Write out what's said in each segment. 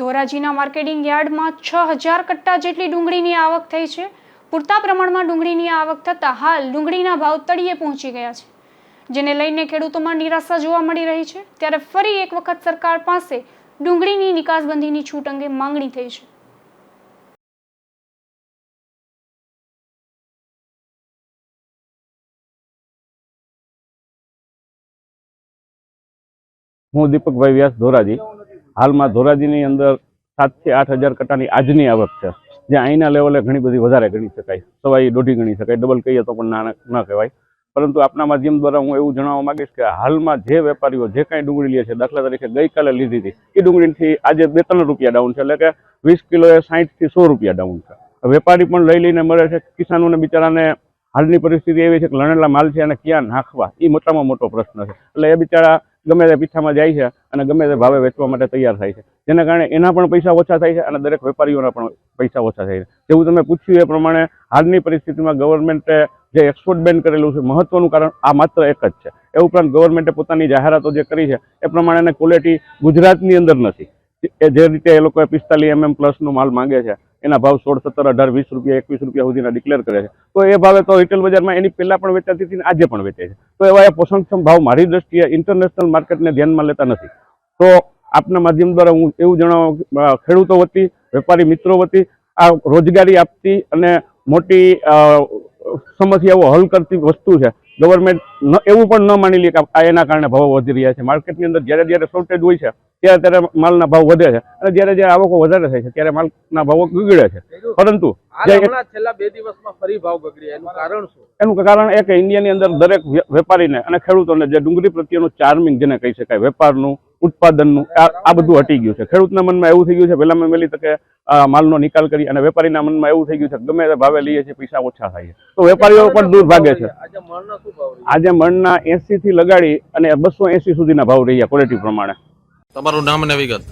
ધોરાજીના marketing યાર્ડમાં છ હજાર કટ્ટા જેટલી ડુંગળીની આવક થઈ છે. પૂરતા પ્રમાણમાં ડુંગળીની આવક થતાં હાલ ડુંગળીના ભાવ તળિયે પહોંચી ગયા છે. જેને લઈને ખેડૂતોમાં નિરાશા જોવા મળી રહી છે. ત્યારે ફરી એક વખત સરકાર પાસે ડુંગળીની નિકાસબંધીની છૂટ અંગે માંગણી થઈ છે. હું દીપકભાઈ વ્યાસ ધોરાજી. હાલમાં ધોરાજીની અંદર સાતથી આઠ હજાર કટાની આજની આવક છે. જે અહીંના લેવલે ઘણી બધી વધારે ગણી શકાય. સવાઈ દોઢી ગણી શકાય, ડબલ કહીએ તો પણ ના ન કહેવાય. પરંતુ આપના માધ્યમ દ્વારા હું એવું જણાવવા માંગીશ કે હાલમાં જે વેપારીઓ જે કાંઈ ડુંગળી લે છે, દાખલા તરીકે ગઈકાલે લીધી હતી એ ડુંગળીથી આજે બે ત્રણ રૂપિયા ડાઉન છે, એટલે કે વીસ કિલોએ સાહીઠથી સો રૂપિયા ડાઉન છે. વેપારી પણ લઈ લઈને મળે છે, કિસાનોને બિચારાને હાલની પરિસ્થિતિ એવી છે કે લણેલા માલ છે અને ક્યાં નાખવા એ મોટામાં મોટો પ્રશ્ન છે. એટલે એ બિચારા ગમે તે પીઠામાં જાય છે અને ગમે તે ભાવે વેચવા માટે તૈયાર થાય છે. જેના કારણે એના પણ પૈસા ઓછા થાય છે અને દરેક વેપારીઓના પણ પૈસા ઓછા થાય છે. જેવું તમે પૂછ્યું એ પ્રમાણે હાલની પરિસ્થિતિમાં ગવર્મેન્ટે જે એક્સપોર્ટ બેન કરેલું છે મહત્વનું કારણ આ માત્ર એક જ છે. એ ઉપરાંત ગવર્મેન્ટે પોતાની જાહેરાતો જે કરી છે એ પ્રમાણેની ક્વોલિટી ગુજરાતની અંદર નથી. જે રીતે એ લોકોએ પિસ્તાલીસ એમએમ પ્લસનો માલ માંગે છે એના ભાવ સોળ, સત્તર, અઢાર, વીસ રૂપિયા, એકવીસ રૂપિયા સુધીના ડિક્લેર કરે છે. તો એ ભાવે તો રિટેલ બજારમાં એની પહેલાં પણ વેચાતી હતી આજે પણ વેચે છે. તો એવા એ પોષણક્ષમ ભાવ મારી દ્રષ્ટિએ ઇન્ટરનેશનલ માર્કેટને ધ્યાનમાં લેતા નથી. તો આપના માધ્યમ દ્વારા હું એવું જણાવવા ખેડૂતો વતી, વેપારી મિત્રો વતી, આ રોજગારી આપતી અને મોટી સમસ્યાઓ હલ કરતી વસ્તુ છે. ગવર્મેન્ટ ન એવું પણ ન માની લે કે આ એના કારણે ભાવો વધી રહ્યા છે. માર્કેટની અંદર જ્યારે જ્યારે શોર્ટેજ હોય છે ત્યારે ત્યારે માલના ભાવ વધે છે. અને જ્યારે જ્યારે આવકો વધારે થાય છે ત્યારે માલના ભાવો ગગડે છે. પરંતુ છેલ્લા બે દિવસમાં ફરી ભાવ એનું કારણ શું? એનું કારણ એ કે ઇન્ડિયાની અંદર દરેક વેપારીને અને ખેડૂતોને જે ડુંગળી પ્રત્યેનું ચાર્મિંગ જેને કહી શકાય વેપારનું ઉત્પાદનનું આ આ બધું હટી ગયું છે. ખેડૂતના મનમાં એવું થઈ ગયું છે પહેલામાં વહેલી તકે આ માલનો નિકાલ કરી અને વેપારીના મનમાં એવું થઈ ગયું છે કે ગમે તે ભાવે લઈએ છીએ પૈસા ઓછા થાય છે. તો વેપારીઓ પણ દૂર ભાગે છે. આજે મળના શું ભાવ રહ્યા? આજે મણના એસી થી લગાડી અને બસો એસી સુધીના ભાવ રહ્યા ક્વોલિટી પ્રમાણે. તમારું નામ અને વિગત.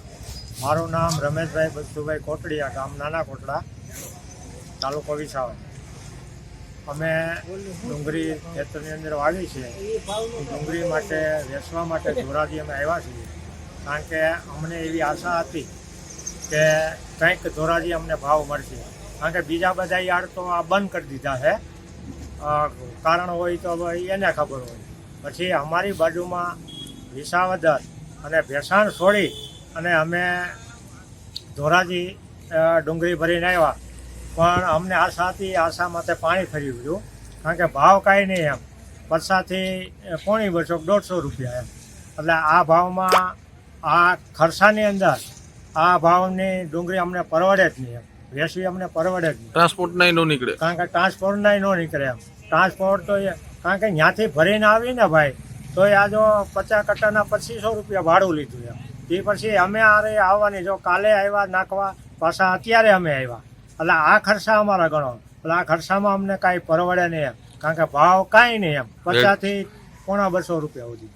મારું નામ રમેશભાઈ બચ્ચુભાઈ કોટડીયા ગામ નાના કોટડા તાલુકો વિસાવર અમે ડુંગળી ખેતરની અંદર વાવી છે. ડુંગળી માટે, વેચવા માટે ધોરાજી અમે આવ્યા છીએ. કારણ કે અમને એવી આશા હતી કે કંઈક ધોરાજી અમને ભાવ મળશે. કારણ કે બીજા બધા યાર્ડ તો આ બંધ કરી દીધા છે. કારણ હોય તો હવે એને ખબર હોય. પછી અમારી બાજુમાં વિસાવદર અને ભેસાણ છોડી અને અમે ધોરાજી ડુંગળી ભરીને આવ્યા. પણ અમને આશા હતી આશા માટે પાણી ફરી ગયું કારણ કે ભાવ કાંઈ નહીં એમ. પરસાથી પોણી બસો દોઢસો રૂપિયા એમ. એટલે આ ભાવમાં આ ખર્ચાની અંદર આ ભાવની ડુંગળી અમને પરવડે જ નહીં એમ. વેસવી અમને પરવડે જ નહીં. ટ્રાન્સપોર્ટ નહીં નો નીકળે. કારણ કે ટ્રાન્સપોર્ટ નહીં ન નીકળે એમ. ટ્રાન્સપોર્ટ તો એ કારણ કે ત્યાંથી ભરીને આવીને ભાઈ તો એ આ જો પચાસ કટ્ટાના પચીસો રૂપિયા ભાડું લીધું એમ. એ પછી અમે આરે આવવાની જો કાલે આવ્યા નાખવા પાછા અત્યારે અમે આવ્યા. એટલે આ ખર્ચા અમારા ગણો. એટલે આ ખર્ચામાં અમને કાંઈ પરવડે નહીં એમ. કારણ કે ભાવ કાંઈ નહીં એમ. પચાસથી પોણા બસો રૂપિયા સુધી.